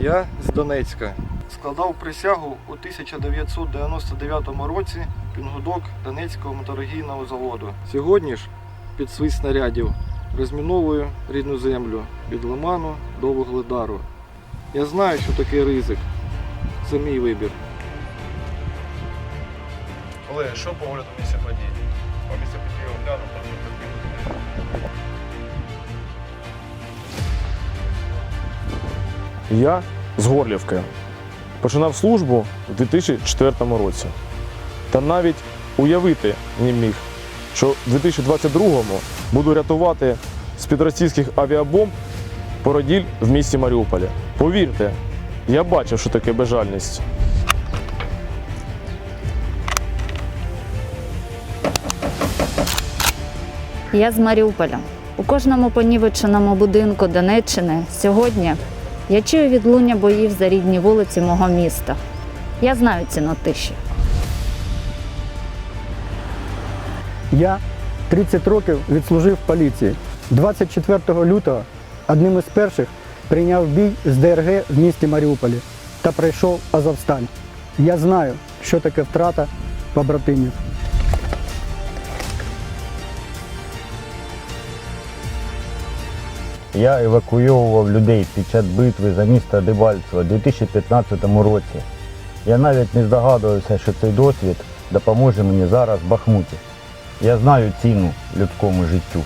Я з Донецька. Складав присягу у 1999 році пінгудок Донецького металургійного заводу. Сьогодні ж під свист снарядів розміновую рідну землю від Лиману до Вугледару. Я знаю, що таке ризик. Це мій вибір. Колеги, що по огляду місця подій? По місця події огляну, прошу Я з Горлівки. Починав службу в 2004 році. Та навіть уявити не міг, що в 2022-му буду рятувати з-під російських авіабомб породіль в місті Маріуполі. Повірте, я бачив, що таке безжальність. Я з Маріуполя. У кожному понівеченому будинку Донеччини сьогодні я чую відлуння боїв за рідні вулиці мого міста. Я знаю ціну тиші. Я 30 років відслужив в поліції. 24 лютого одним із перших прийняв бій з ДРГ в місті Маріуполі та пройшов Азовсталь. Я знаю, що таке втрата побратимів. Я евакуйовував людей під час битви за місто Дебальцево у 2015 році. Я навіть не здогадувався, що цей досвід допоможе мені зараз в Бахмуті. Я знаю ціну людському життю.